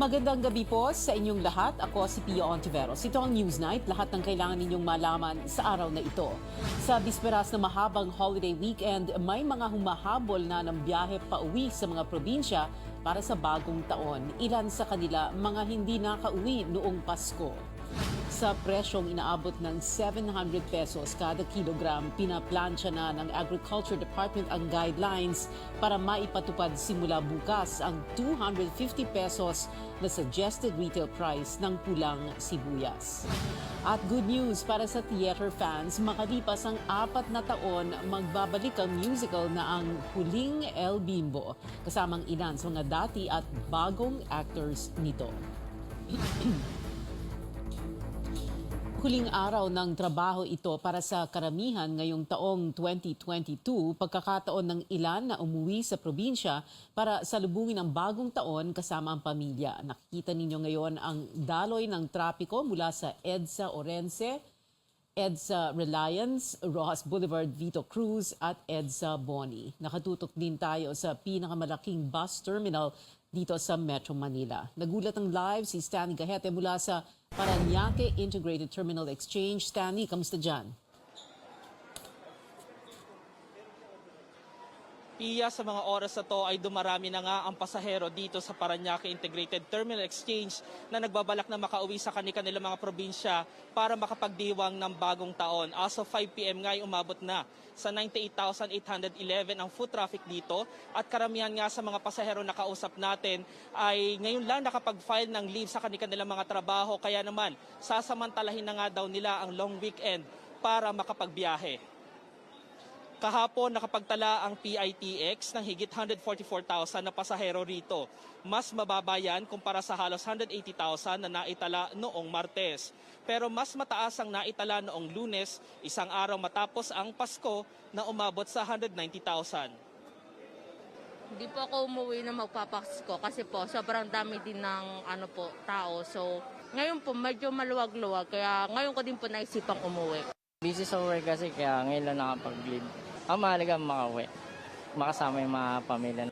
Magandang gabi po sa inyong lahat. Ako si Pia Ontiveros. Ito ang Newsnight. Lahat ng kailangan ninyong malaman sa araw na ito. Sa bisperas na mahabang holiday weekend, may mga humahabol na ng biyahe pa uwi sa mga probinsya para sa bagong taon. Ilan sa kanila mga hindi nakauwi noong Pasko. Sa presyong inaabot ng 700 pesos kada kilogram, pinaplansya na ng Agriculture Department ang guidelines para maipatupad simula bukas ang 250 pesos na suggested retail price ng pulang sibuyas. At good news para sa theater fans, makalipas ang apat na taon, magbabalik ang musical na ang Huling El Bimbo, kasamang ilan sa mga dati at bagong actors nito. Huling araw ng trabaho ito para sa karamihan ngayong taong 2022, pagkakataon ng ilan na umuwi sa probinsya para salubungin ang bagong taon kasama ang pamilya. Nakikita ninyo ngayon ang daloy ng trapiko mula sa EDSA Orense, EDSA Reliance, Rojas Boulevard Vito Cruz at EDSA Boni. Nakatutok din tayo sa pinakamalaking bus terminal dito sa Metro Manila. Nagulat ng live si Stanley Gahete mula sa Paranaque Integrated Terminal Exchange. Stanley, kamusta dyan? Iya sa mga oras na to ay dumarami na nga ang pasahero dito sa Paranaque Integrated Terminal Exchange na nagbabalak na makauwi sa kanilang mga probinsya para makapagdiwang ng bagong taon. As of 5 p.m. nga ay umabot na sa 98,811 ang foot traffic dito at karamihan nga sa mga pasahero na kausap natin ay ngayon lang nakapag-file ng leave sa kanilang mga trabaho kaya naman sasamantalahin na nga daw nila ang long weekend para makapagbiyahe. Kahapon nakapagtala ang PITX ng higit 144,000 na pasahero rito. Mas mababa yan kumpara sa halos 180,000 na naitala noong Martes. Pero mas mataas ang naitala noong Lunes, isang araw matapos ang Pasko na umabot sa 190,000. Hindi po ako umuwi na magpapasko kasi po sobrang dami din ng ano po tao. So ngayon po medyo maluwag-luwag kaya ngayon ko din po naisipang umuwi. Busy sa work kasi kaya ngayon lang nakapag-leave. Ang mahalaga makauwi. Makasama yung mga pamilya.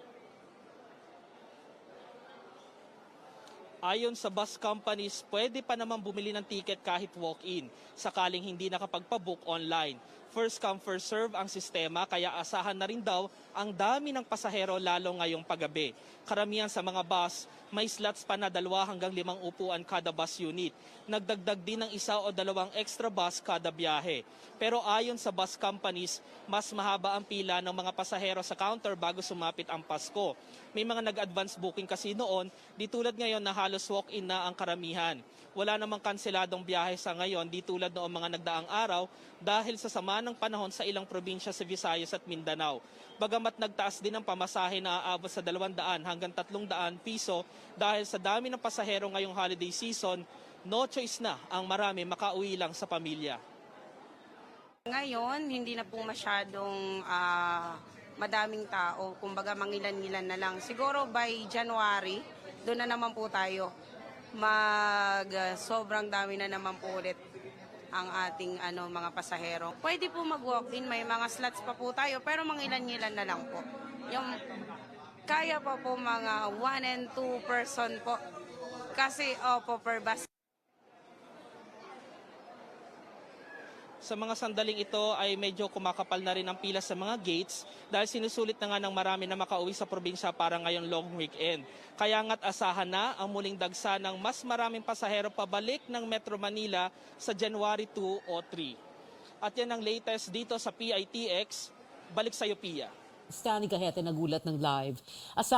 Ayon sa bus companies, pwede pa naman bumili ng ticket kahit walk-in, sakaling hindi nakapagpabook online. First come, first serve ang sistema, kaya asahan na rin daw ang dami ng pasahero lalo ngayong paggabi. Karamihan sa mga bus, may slots pa na dalawa hanggang limang upuan kada bus unit. Nagdagdag din ng isa o dalawang extra bus kada biyahe. Pero ayon sa bus companies, mas mahaba ang pila ng mga pasahero sa counter bago sumapit ang Pasko. May mga nag-advance booking kasi noon, di tulad ngayon na halos walk-in na ang karamihan. Wala namang kanseladong biyahe sa ngayon, di tulad noong mga nagdaang araw dahil sa sama ng panahon sa ilang probinsya sa Visayas at Mindanao. Bagamat nagtaas din ang pamasahe na aabot sa 200 hanggang 300 piso dahil sa dami ng pasahero ngayong holiday season, no choice na ang marami makauwi lang sa pamilya. Ngayon, hindi na po masyadong ah, madaming tao. Kumbaga, mangilan-ngilan na lang. Siguro by January, doon na naman po tayo. Mag ah, sobrang dami na naman po ulit ang ating ano mga pasahero. Pwede po mag-walk-in, may mga slots pa po tayo, pero mangilan-ngilan na lang po. Yung kaya pa po mga 1 and 2 person po. Kasi opo per bus Sa mga sandaling ito ay medyo kumakapal na rin ang pila sa mga gates dahil sinusulit na nga ng marami na makauwi sa probinsya para ngayong long weekend. Kaya nga't asahan na ang muling dagsa ng mas maraming pasahero pabalik ng Metro Manila sa January 2 o 3. At yan ang latest dito sa PITX. Balik sa Pia. Stanley Gahete nagulat ng live. Asa